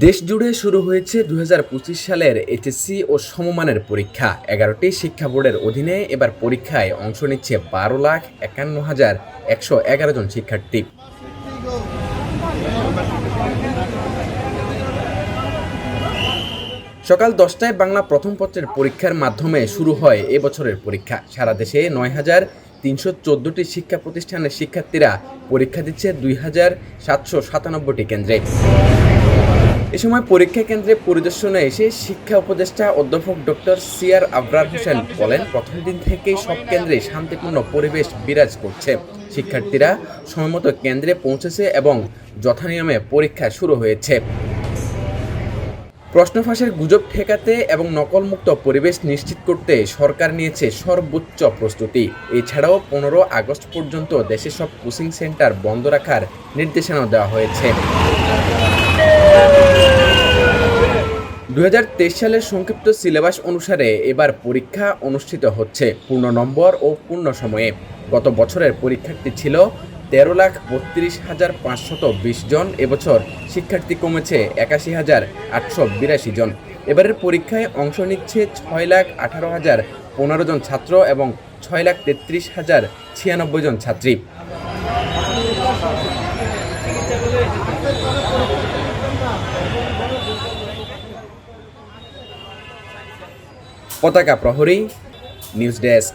দেশ জুড়ে শুরু হয়েছে দু হাজার পঁচিশ সালের এইচএসসি ও সমমানের পরীক্ষা। এগারোটি শিক্ষা বোর্ডের অধীনে এবার পরীক্ষায় অংশ নিচ্ছে বারো লাখ একান্ন হাজার একশো এগারো জন শিক্ষার্থী। সকাল দশটায় বাংলা প্রথম পত্রের পরীক্ষার মাধ্যমে শুরু হয় এবছরের পরীক্ষা। সারা দেশে নয় হাজার তিনশো চোদ্দোটি শিক্ষা প্রতিষ্ঠানের শিক্ষার্থীরা পরীক্ষা দিচ্ছে দুই হাজার সাতশো সাতানব্বইটি কেন্দ্রে। এ সময় পরীক্ষা কেন্দ্রে পরিদর্শনে এসে শিক্ষা উপদেষ্টা অধ্যাপক ডক্টর সিআর আবরার হোসেন বলেন, প্রথম দিন থেকেই সব কেন্দ্রে শান্তিপূর্ণ পরিবেশ বিরাজ করছে। শিক্ষার্থীরা সময়মতো কেন্দ্রে পৌঁছেছে এবং যথানিয়মে পরীক্ষা শুরু হয়েছে। প্রশ্ন ফাঁসের গুজব ঠেকাতে এবং নকলমুক্ত পরিবেশ নিশ্চিত করতে সরকার নিয়েছে সর্বোচ্চ প্রস্তুতি। এছাড়াও পনেরো আগস্ট পর্যন্ত দেশের সব কোচিং সেন্টার বন্ধ রাখার নির্দেশনা দেওয়া হয়েছে। দু হাজার তেইশ সালের সংক্ষিপ্ত সিলেবাস অনুসারে এবার পরীক্ষা অনুষ্ঠিত হচ্ছে পূর্ণ নম্বর ও পূর্ণ সময়ে। গত বছরের পরীক্ষার্থী ছিল তেরো লাখ বত্রিশ হাজার পাঁচশত বিশ জন, এবছর শিক্ষার্থী কমেছে একাশি হাজার আটশো বিরাশি জন। এবারের পরীক্ষায় অংশ নিচ্ছে ছয় লাখ আঠারো হাজার পনেরো জন ছাত্র এবং ছয় লাখ তেত্রিশ হাজার ছিয়ানব্বই জন ছাত্রী। পতাকা প্রহরী নিউজ ডেস্ক।